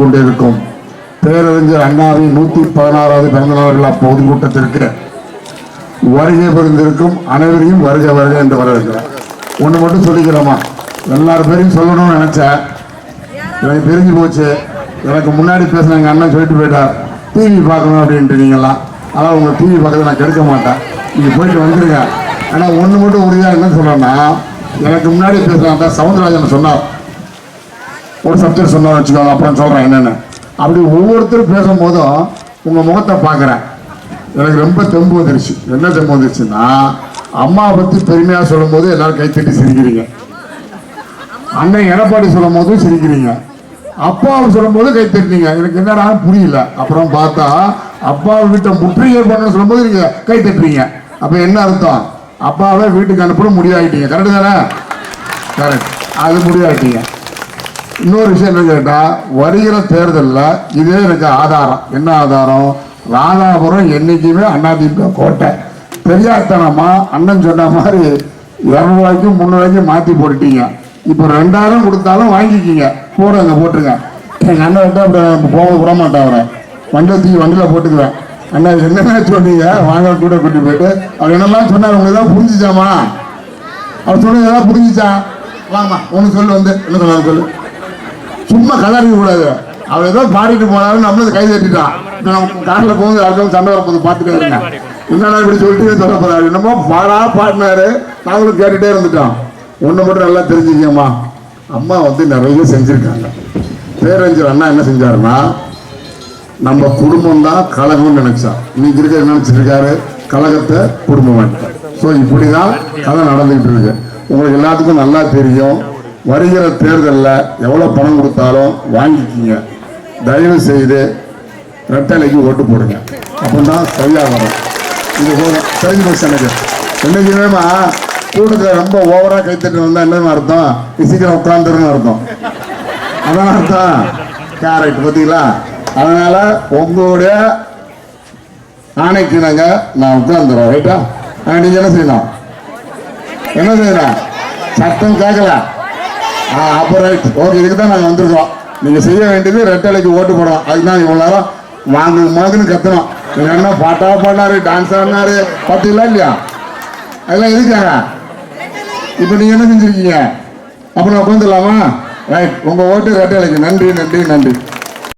கொண்டிருக்கும். பேரறிஞர் அண்ணாவின் நூத்தி பதினாறாவது பிறந்தநாள் விழா பொதுக்கூட்டத்திற்கு வருகை புரிந்திருக்கும் அனைவரையும் வருக வருக என்று வரவேற்கிறேன். ஒன்று மட்டும் சொல்லிக்கிறோமா எல்லார் பேரையும் சொல்லணும்னு நினைச்சேன். எனக்கு தெரிஞ்சு போச்சு. எனக்கு முன்னாடி பேசின எங்கள் அண்ணன் சொல்லிட்டு போயிட்டார். டிவி பார்க்கணும் அப்படின்ட்டு நீங்களாம் ஆனால் உங்கள் டிவி பார்க்கறது நான் கெடுக்க மாட்டேன். நீங்கள் போயிட்டு வந்துருங்க. ஆனால் ஒன்று மட்டும் உறுதியாக என்ன சொல்கிறேன்னா எனக்கு முன்னாடி பேசுகிறாங்க சவுந்தரராஜன் சொன்னார். ஒரு சப்ஜெக்ட் சொன்னார் வச்சுக்கோங்க அப்புறம் சொல்கிறேன் என்னென்னு. அப்படி ஒவ்வொருத்தரும் பேசும்போதும் உங்கள் முகத்தை பார்க்குறேன். எனக்கு ரொம்ப தெம்பு வந்துருச்சு. என்ன தெம்பு வந்துருச்சுன்னா அம்மாவை பற்றி பெருமையாக சொல்லும்போது எல்லோரும் கைத்தட்டி சிரிக்கிறீங்க. அண்ணன் எடப்பாடி சொல்லும் போதும் சிரிக்கிறீங்க. அப்பாவை சொல்லும் போது கை தட்டினீங்க. எனக்கு என்னடா புரியல. அப்புறம் பார்த்தா அப்பாவை வீட்டை முற்றுகை பண்ணணும்னு சொல்லும் போது நீங்க கை தட்டுறீங்க. என்ன அர்த்தம்? அப்பாவை வீட்டுக்கு அனுப்பணும் முடிவாயிட்டீங்க கரெக்டு தானே? கரெக்ட் அது முடிவாயிட்டீங்க இன்னொரு விஷயம் என்ன கேட்டால் வருகிற தேர்தலில் இதே எனக்கு ஆதாரம். என்ன ஆதாரம்? ராதாபுரம் என்றைக்குமே அதிமுக கோட்டை. பெரியார்த்தனமாக அண்ணன் சொன்ன மாதிரி இரநூறுவாய்க்கும் முந்நூறுவாய்க்கும் மாற்றி போட்டுட்டீங்க. இப்போ ரெண்டாயிரம் கொடுத்தாலும் வாங்கிக்கிங்க. போடுங்க போட்டுருங்க. எங்கள் அண்ணன் விட்டு அப்படி போக விட மாட்டேன் அவரை. வண்டியில் தூக்கி வண்டியில் போட்டுக்குவேன். அண்ணா என்னென்ன சொன்னீங்க? வாங்க கூட கூட்டி போயிட்டு. அவர் என்னெல்லாம் சொன்னார் உங்களுக்கு தான் புரிஞ்சுச்சாமா? அவர் சொன்னது எதாவது புரிஞ்சுச்சா? வாமா ஒன்று சொல்லு வந்து. என்ன சொன்னாரு சொல்லு? சும்மா கலரிக்க கூடாது அவர் ஏதோ பாடிட்டு போனாலும் நம்மளும் கை தட்டிட்டான். நம்ம காரில் போகும்போது யாருக்கும் சண்டை வரப்போது பார்த்துட்டே இருங்க. என்னடா இப்படி சொல்லிட்டு சொல்ல போறாரு. என்னமோ பாடா பாடினாரு. நாங்களும் கேட்டுட்டே இருந்துட்டோம். ஒன்று மட்டும் நல்லா தெரிஞ்சுக்கம்மா அம்மா வந்து நிறைய செஞ்சுருக்காங்க. பேரறிஞர் அண்ணா என்ன செஞ்சாருன்னா நம்ம குடும்பம் தான் கழகம்னு நினைச்சா. இன்னைக்கு இருக்க நினைச்சிட்டு இருக்காரு கழகத்தை குடும்பம் ஸோ இப்படி தான் கதை நடந்துகிட்டு இருக்கு. உங்களுக்கு எல்லாத்துக்கும் நல்லா தெரியும். வருகிற தேர்தலில் எவ்வளோ பணம் கொடுத்தாலும் வாங்கிக்கிங்க. தயவு செய்து ரெட்டலைக்கு ஓட்டு போடுங்க. அப்படின்னா சரியாக வரும். இது போதும் தெரிஞ்சு போச்சு எனக்கு. என்னைக்குமேமா கூட்டத்தில் ரொம்ப ஓவராக கைத்தட்டு வந்தால் என்னன்னு அர்த்தம்? சீக்கிரம் உட்காந்துருன்னு அர்த்தம். அதான் அர்த்தம். கேரட் பார்த்தீங்களா? அதனால் உங்களுடைய ஆணைக்கு நாங்கள் நான் உட்காந்துறோம் ரைட்டா நீங்கள் என்ன செய்யணும்? என்ன செய்யணும்? சத்தம் கேட்கல. ஆ அப்போ ரைட் ஓகே இதுக்கு தான் நாங்கள் வந்திருக்கோம். நீங்கள் செய்ய வேண்டியது ரெட்டலைக்கு ஓட்டு போடணும். அதுக்கு தான் இவ்வளோ நேரம் வாங்க மகன்னு கத்தணும் நீங்கள் என்ன பாட்டா பாடினாரு டான்ஸ் ஆடினாரு பார்த்தீங்களா இல்லையா? அதெல்லாம் எதுக்காக? இப்போ நீங்கள் என்ன செஞ்சுருக்கீங்க? அப்புறம் உட்காந்துடலாமா ரைட் உங்கள் ஓட்டு ரெட்டலைக்கு நன்றி நன்றி நன்றி.